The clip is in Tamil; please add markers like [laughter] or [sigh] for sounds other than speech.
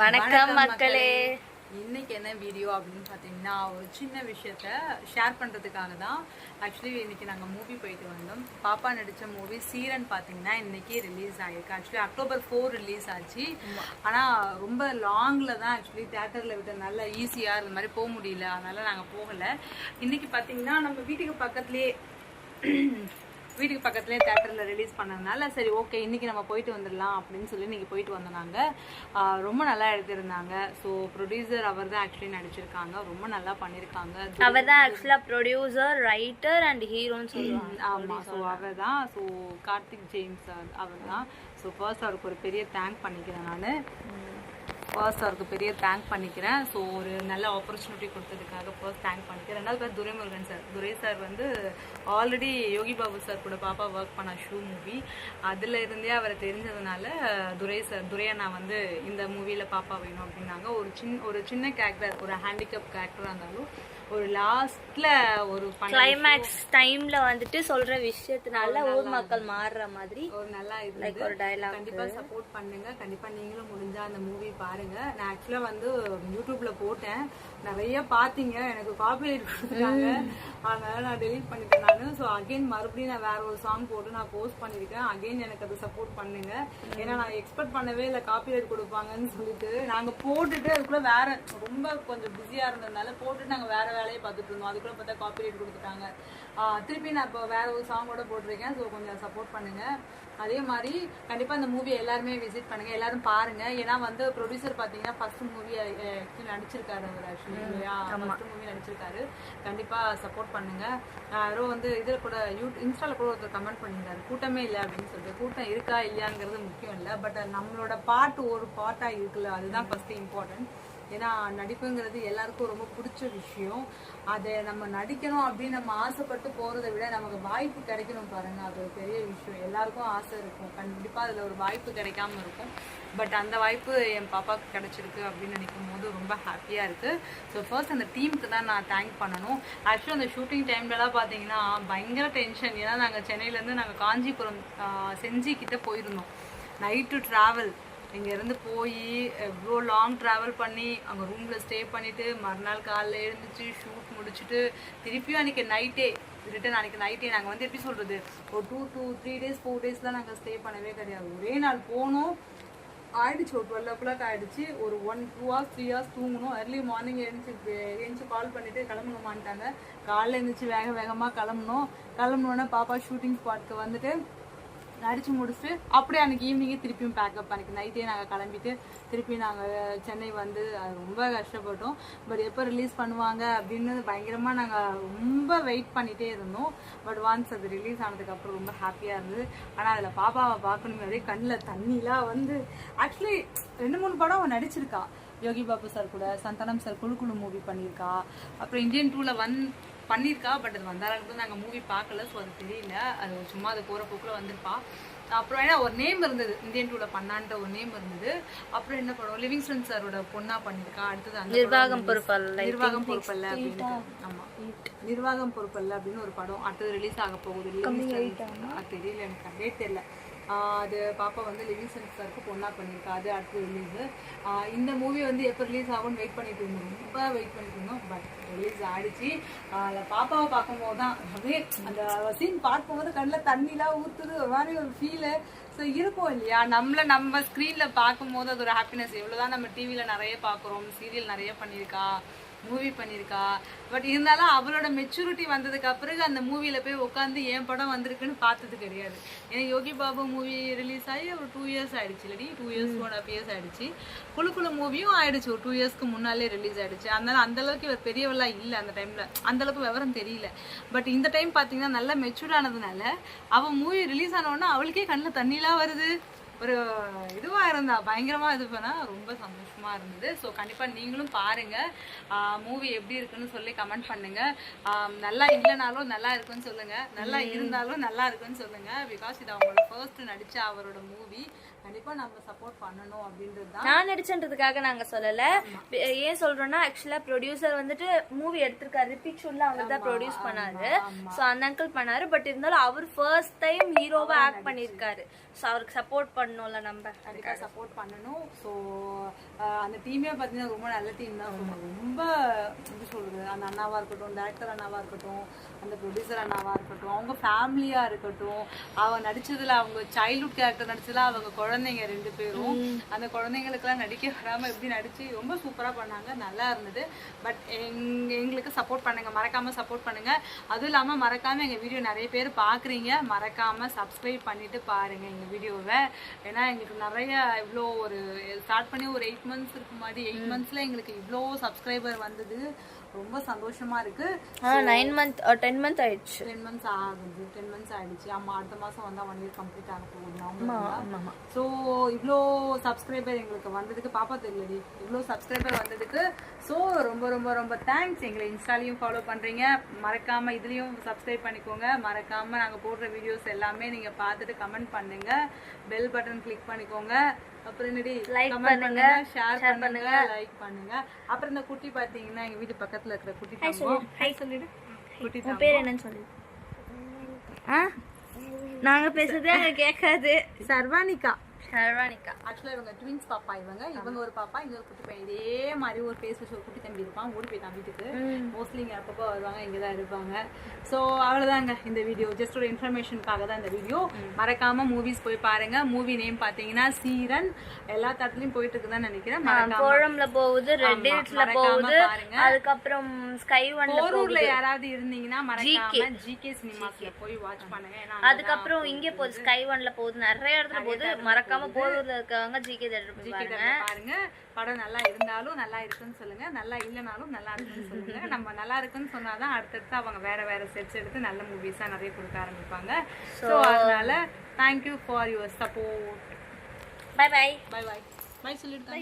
வணக்கம் மக்களே. இன்னைக்கு என்ன வீடியோ அப்படின்னு பார்த்தீங்கன்னா ஒரு சின்ன விஷயத்த ஷேர் பண்ணுறதுக்காக தான். ஆக்சுவலி இன்னைக்கு நாங்கள் மூவி போயிட்டு வந்தோம். பாப்பா நடித்த மூவி சீரன் பார்த்தீங்கன்னா இன்னைக்கு ரிலீஸ் ஆகிருக்கு. ஆக்சுவலி அக்டோபர் ஃபோர் ரிலீஸ் ஆச்சு. ஆனால் ரொம்ப லாங்கில் தான் ஆக்சுவலி தேட்டரில் விட்டதுனால ஈஸியாக இந்த மாதிரி போக முடியல. அதனால நாங்கள் போகலை. இன்னைக்கு பார்த்தீங்கன்னா நம்ம வீட்டுக்கு பக்கத்துலேயே வீட்டுக்கு பக்கத்துலேயே தேட்டரில் ரிலீஸ் பண்ணதுனால சரி ஓகே இன்னைக்கு நம்ம போயிட்டு வந்துடலாம் அப்படின்னு சொல்லி இன்னைக்கு போயிட்டு வந்தோம் ரொம்ப நல்லா எடுத்திருந்தாங்க. ஸோ ப்ரொடியூசர் அவர் தான் ஆக்சுவலி நடிச்சிருக்காங்க. ரொம்ப நல்லா பண்ணியிருக்காங்க அவர் தான் ஆக்சுவலா ப்ரொடியூசர் ரைட்டர் அண்ட் ஹீரோன்னு சொல்லுவாங்க. [clears throat] ஆமாம் ஸோ அவர் தான் ஸோ கார்த்திக் ஜேம்ஸ் அவர் தான் ஸோ ஃபர்ஸ்ட் அவருக்கு ஒரு பெரிய தேங்க் பண்ணிக்கிறேன் நான். ஃபர்ஸ்ட் அவருக்கு பெரிய தேங்க் பண்ணிக்கிறேன். ஸோ ஒரு நல்ல ஆப்பர்ச்சுனிட்டி கொடுத்ததுக்காக ஃபர்ஸ்ட் தேங்க் பண்ணிக்கிறேன். ரெண்டாவது பேர் துரைமுருகன் சார் துரை சார் வந்து ஆல்ரெடி யோகி பாபு சார் கூட பாப்பா ஒர்க் பண்ண ஷூ மூவி அதில் இருந்தே அவரை தெரிஞ்சதுனால துரை சார் துரையா நான் வந்து இந்த மூவியில் பாப்பா வேணும் அப்படின்னாங்க. ஒரு சின் ஒரு சின்ன கேரக்டர் ஒரு ஹேண்டிகேப் கேரக்டராக இருந்தாலும் ஒரு லாஸ்ட்ல ஒரு கிளைமேக்ஸ் டைம்ல வந்துட்டு சொல்ற விஷயத்தினால ஊர் மக்கள் மாறுற மாதிரி ஒரு நல்லா இது லைக் ஒரு டயலாக் கண்டிப்பா சப்போர்ட் பண்ணுங்க. கண்டிப்பா நீங்களும் முடிஞ்சா அந்த மூவி பாருங்க. நான் ஆக்சுவலா வந்து யூடியூப்ல போட்டேன். நிறைய பாத்தீங்க எனக்கு காப்பிரைட் கொடுத்துட்டாங்க. அதனால நான் டெலீட் பண்ணிட்டேன் நானு. ஸோ அகைன் மறுபடியும் நான் வேற ஒரு சாங் போட்டு நான் போஸ்ட் பண்ணிருக்கேன். அகைன் எனக்கு அது சப்போர்ட் பண்ணுங்க. ஏன்னா நான் எக்ஸ்பெக்ட் பண்ணவே இல்லை காப்பிரைட் கொடுப்பாங்கன்னு சொல்லிட்டு. நாங்க போட்டுட்டு அதுக்குள்ள வேற ரொம்ப கொஞ்சம் பிஸியா இருந்ததுனால போட்டுட்டு நாங்க வேற வேலையை பார்த்துட்டு இருந்தோம். அதுக்குள்ள பார்த்தா காப்பிரைட் கொடுத்துட்டாங்க. திருப்பி நான் இப்போ வேற ஒரு சாங்கோட போட்டிருக்கேன். ஸோ கொஞ்சம் சப்போர்ட் பண்ணுங்க. அதே மாதிரி கண்டிப்பா இந்த மூவி எல்லாருமே விசிட் பண்ணுங்க. எல்லாரும் பாருங்க. ஏன்னா வந்து ப்ரொடியூசர் பாத்தீங்கன்னா ஃபர்ஸ்ட் மூவி நடிச்சிருக்காரு அவர் ஆக்சுவலி இல்லையா? ஃபர்ஸ்ட் மூவி நடிச்சிருக்காரு. கண்டிப்பா சப்போர்ட் பண்ணுங்க. யாரோ வந்து இதுல கூட யூ இன்ஸ்டால கூட ஒருத்தர் கமெண்ட் பண்ணியிருந்தாரு. கூட்டமே இல்லை அப்படின்னு சொல்லிட்டு. கூட்டம் இருக்கா இல்லையாங்கிறது முக்கியம் இல்லை. பட் நம்மளோட பாட்டு ஒரு பாட்டா இருக்குல்ல. அதுதான் ஃபர்ஸ்ட் இம்பார்ட்டன்ட் ஏன்னா நடிப்புங்கிறது எல்லாருக்கும் ரொம்ப பிடிச்ச விஷயம். அதை நம்ம நடிக்கணும் அப்படின்னு நம்ம ஆசைப்பட்டு போகிறத விட நமக்கு வாய்ப்பு கிடைக்கணும் பாருங்க. அது ஒரு பெரிய விஷயம். எல்லாருக்கும் ஆசை இருக்கும். கண்டிப்பாக அதில் ஒரு வாய்ப்பு கிடைக்காம இருக்கும். பட் அந்த வாய்ப்பு என் பாப்பாவுக்கு கிடைச்சிருக்கு அப்படின்னு நினைக்கும் போது ரொம்ப ஹாப்பியாக இருக்குது ஸோ ஃபர்ஸ்ட் அந்த டீமுக்கு தான் நான் தேங்க் பண்ணணும். ஆக்சுவலி அந்த ஷூட்டிங் டைம்லலாம் பார்த்தீங்கன்னா பயங்கர டென்ஷன் ஏன்னா நாங்கள் சென்னையிலேருந்து நாங்கள் காஞ்சிபுரம் செஞ்சிக்கிட்ட செஞ்சி போயிருந்தோம். நைட்டு ட்ராவல் இங்கேருந்து போய் எவ்வளோ லாங் ட்ராவல் பண்ணி அங்கே ரூமில் ஸ்டே பண்ணிவிட்டு மறுநாள் காலைல எழுந்துச்சு ஷூட் முடிச்சுட்டு திருப்பியும் அன்றைக்கி நைட்டே ரிட்டன் அன்றைக்கி நைட்டே நாங்கள் வந்து எப்படி சொல்கிறது ஒரு two two three days four டேஸ்லாம் நாங்கள் ஸ்டே பண்ணவே கிடையாது. ஒரே நாள் போனோம் ஆயிடுச்சு. ஒரு டுவெல் ஓ கிளாக் ஆயிடுச்சு. ஒரு one two hours three hours தூங்கணும் அர்லி மார்னிங் எழுந்துச்சு எழுந்துச்சு கால் பண்ணிட்டு கிளம்பணுமான்ட்டாங்க. காலைல எழுந்துச்சு வேக வேகமாக கிளம்பணும் கிளம்பணுன்னா பாப்பா ஷூட்டிங் ஸ்பாட்க்கு வந்துட்டு நடிச்சு முடிச்சுட்டு அப்படியே அன்னைக்கு ஈவினிங்கே திருப்பியும் பேக்கப் அன்னைக்கு நைட்டே நாங்கள் கிளம்பிட்டு திருப்பி நாங்கள் சென்னை வந்து அது ரொம்ப கஷ்டப்பட்டோம். பட் எப்போ ரிலீஸ் பண்ணுவாங்க அப்படின்னு பயங்கரமாக நாங்கள் ரொம்ப வெயிட் பண்ணிகிட்டே இருந்தோம். பட் ஒன்ஸ் அது ரிலீஸ் ஆனதுக்கப்புறம் ரொம்ப ஹாப்பியாக இருந்தது. ஆனால் அதில் பாப்பாவை பார்க்கணுமே அப்படியே கண்ணில் தண்ணிலாம் வந்து ஆக்சுவலி ரெண்டு மூணு படம் அவன் நடிச்சிருக்கா. யோகி பாபு சார் கூட சந்தானம் சார் குழு குழு மூவி பண்ணியிருக்கா அப்புறம் இந்தியன் டூவில் வந் பண்ணியிருக்கா பட் அது வந்த அளவுக்கு நாங்கள் மூவி பார்க்கல ஸோ அது தெரியல. அது சும்மா அது போகிற போக்கில் வந்திருப்பா. அப்புறம் ஏன்னா ஒரு நேம் இருந்தது இந்தியன் டூவில் பண்ணான்ற ஒரு நேம் இருந்தது. அப்புறம் என்ன படம் லிவிங்ஸ்டன் சாரோட பொண்ணா பண்ணியிருக்கா அடுத்தது அந்த நிர்வாகம் பொறுப்பல்ல, நிர்வாகம் பொறுப்பல்ல அப்படின்னு ஆமா. நிர்வாகம் பொறுப்பல்ல அப்படின்னு ஒரு படம். அடுத்தது ரிலீஸ் ஆக போகுது. அது தெரியல எனக்கு. அப்படியே தெரியல. அது பாப்பா வந்து லிவிங் சாருக்கு பொண்ணாக பண்ணியிருக்கா அது அடுத்து ரிலீஸு இந்த மூவி வந்து எப்போ ரிலீஸ் ஆகும்னு வெயிட் பண்ணிட்டு இருந்தோம். ரொம்ப வெயிட் பண்ணிட்டு இருந்தோம் பட் ரிலீஸ் ஆயிடுச்சு. அந்த பாப்பாவை பார்க்கும்போது தான் அப்படியே அந்த சீன் பார்க்கும்போது கண்ணில் தண்ணிலாம் ஊற்றுது ஒரு மாதிரி ஒரு ஃபீலு ஸோ இருக்கும் இல்லையா? நம்மளை நம்ம ஸ்க்ரீனில் பார்க்கும்போது அது ஒரு ஹாப்பினஸ் எவ்வளோதான் நம்ம டிவியில் நிறைய பார்க்குறோம் சீரியல் நிறைய பண்ணியிருக்கா. மூவி பண்ணியிருக்கா பட் இருந்தாலும் அவளோட மெச்சூரிட்டி வந்ததுக்கு அப்புறம் அந்த மூவியில் போய் உட்காந்து என் படம் வந்திருக்குன்னு பார்த்தது கிடையாது. ஏன்னா யோகி பாபு மூவி ரிலீஸ் ஆகி ஒரு டூ இயர்ஸ் ஆயிடுச்சு இல்லடி. Two years one half years ஆயிடுச்சு. குழு குழு மூவியும் ஆயிடுச்சு. ஒரு டூ இயர்ஸ்க்கு முன்னாலே ரிலீஸ் ஆயிடுச்சு. அதனால அந்த அளவுக்கு இவர் பெரியவளா இல்லை அந்த டைம்ல அந்த அளவுக்கு விவரம் தெரியல. பட் இந்த டைம் பார்த்தீங்கன்னா நல்லா மெச்சூர் ஆனதுனால அவன் மூவி ரிலீஸ் ஆன உடனே அவளுக்கே கண்ணில் தண்ணிலாம் வருது. ஒரு இதுவா இருந்தா பயங்கரமா இது பண்ணா ரொம்ப சந்தோஷமா இருந்தது. ஸோ கண்டிப்பா நீங்களும் பாருங்க. மூவி எப்படி இருக்குன்னு சொல்லி கமெண்ட் பண்ணுங்க. ஆஹ் நல்லா இல்லைனாலும் நல்லா இருக்குன்னு சொல்லுங்க. நல்லா இருந்தாலும் நல்லா இருக்குன்னு சொல்லுங்க. பிகாஸ் இது அவங்களோட ஃபர்ஸ்ட் நடிச்ச அவரோட மூவி கண்டிப்பா நம்ம சப்போர்ட் பண்ணணும் அப்படின்றது நான் நடிச்சன்றதுக்காக நாங்க சொல்லல. ஏன் சொல்றோம்னா ஆக்சுவலா ப்ரொடியூசர் வந்துட்டு மூவி எடுத்திருக்காரு. ரிப்பீட் ஷூட்ல அவர் தான் ப்ரொடியூஸ் பண்ணாரு. சோ அந்த அங்கிள் பண்ணாரு. பட் இருந்தாலும் அவர் ஃபர்ஸ்ட் டைம் ஹீரோவா ஆக்ட் பண்ணிருக்காரு அவருக்கு சப்போர்ட் பண்ணணும்ல நம்ம. கண்டிப்பா சப்போர்ட் பண்ணணும். ஸோ அந்த டீமே பார்த்தீங்கன்னா ரொம்ப நல்ல டீம் தான். ரொம்ப எப்படி சொல்றது? அந்த அண்ணாவா இருக்கட்டும் டேரக்டர் அண்ணாவா இருக்கட்டும் அந்த ப்ரொடியூசர் அண்ணாவா இருக்கட்டும் அவங்க ஃபேமிலியா இருக்கட்டும் அவங்க நடிச்சதுல அவங்க சைல்ட்ஹுட் கேரக்டர் நடிச்சதுல அவங்க குழந்தைங்க ரெண்டு பேரும். அந்த குழந்தைங்களுக்கெல்லாம் நடிக்க வராம எப்படி நடிச்சு ரொம்ப சூப்பரா பண்ணாங்க. நல்லா இருந்தது. பட் எங்க எங்களுக்கு சப்போர்ட் பண்ணுங்க. மறக்காம சப்போர்ட் பண்ணுங்க. அதுவும் இல்லாம மறக்காம எங்க வீடியோ நிறைய பேர் பாக்குறீங்க. மறக்காம சப்ஸ்கிரைப் பண்ணிட்டு பாருங்க எங்க வீடியோவை. ஏன்னா எங்களுக்கு நிறைய இவ்வளோ ஒரு ஸ்டார்ட் பண்ணி ஒரு எயிட் மந்த்ஸ் இருக்கு முன்னாடி எயிட் மந்த்ஸ்ல எங்களுக்கு இவ்வளோ சப்ஸ்கிரைபர் வந்தது. ரொம்ப சந்தோஷமா இருக்கு. நைன் மந்த் டென் மந்த் ஆயிடுச்சு. டென் மந்த்ஸ் ஆகுது. டென் மந்த்ஸ் ஆயிடுச்சு. ஆமா அடுத்த மாசம் வந்தா ஒன் இயர் கம்ப்ளீட் ஆக போகுது. ஸோ இவ்வளோ சப்ஸ்கிரைபர் எங்களுக்கு வந்ததுக்கு பாப்பா தெரியலடி. இவ்வளோ சப்ஸ்கிரைபர் வந்ததுக்கு ஸோ ரொம்ப ரொம்ப ரொம்ப தேங்க்ஸ் எங்களை இன்ஸ்டாலையும் ஃபாலோ பண்றீங்க. மறக்காம இதுலயும் சப்ஸ்கிரைப் பண்ணிக்கோங்க. மறக்காம நாங்க போடுற வீடியோஸ் எல்லாமே நீங்க பார்த்துட்டு கமெண்ட் பண்ணுங்க. பெல் பட்டன் கிளிக் பண்ணிக்கோங்க. அப்புறம் என்னடி? பண்ணுங்க, பண்ணுங்க ஷேர் பண்ணுங்க லைக் பண்ணுங்க. அப்புறம் இந்த குட்டி பாத்தீங்கன்னா எங்க வீட்டு பக்கத்துல இருக்கிற குட்டி தங்கம் ஹாய் சொல்லிடு. குட்டி உன் பேர் என்னன்னு சொல்லு. ஆ? நாங்க பேசுறதே கேட்காது. சர்வானிகா சர்வானிகா ஆக்சுவலா இவங்க ட்வின்ஸ் பாப்பா இவங்க. இவங்க ஒரு பாப்பா இங்க ஒரு குட்டி பையன். இதே மாதிரி ஒரு பேஸ் வச்சு ஒரு குட்டி தம்பி இருப்பான். ஓடி போயிட்டான் வீட்டுக்கு மோஸ்ட்லி இங்க அப்பப்போ வருவாங்க இங்க தான் இருப்பாங்க. ஸோ அவ்வளவுதாங்க இந்த வீடியோ ஜஸ்ட் ஒரு இன்ஃபர்மேஷனுக்காக தான் இந்த வீடியோ மறக்காம மூவிஸ் போய் பாருங்க. மூவி நேம் பாத்தீங்கன்னா சீரன். எல்லா தடத்துலயும் போயிட்டு இருக்குதான்னு நினைக்கிறேன் கோழம்ல போகுது ரெட்டில்ஸ்ல போகுது. அதுக்கப்புறம் ஸ்கை ஒன்ல போரூர்ல யாராவது இருந்தீங்கன்னா மறக்காம ஜிகே சினிமாஸ்ல போய் வாட்ச் பண்ணுங்க. அதுக்கப்புறம் இங்க போகுது. ஸ்கை ஒன்ல போகுது. நிறைய இடத்துல போகுது. மறக்காம போரூர்ல இருக்கவங்க ஜிகே தேட்டர் போய் பாருங்க. படம் நல்லா இருந்தாலும் நல்லா இருக்குன்னு சொல்லுங்க. நல்லா இல்லைனாலும் நல்லா இருக்குன்னு சொல்லுங்க. நம்ம நல்லா இருக்குன்னு சொன்னாதான் அடுத்தடுத்து அவங்க வேற வேற செட்ஸ் எடுத்து நல்ல மூவிஸா நிறைய கொடுக்க ஆரம்பிப்பாங்க. ஸோ அதனால thank you for your support bye bye bye bye bye சொல்லிட்டு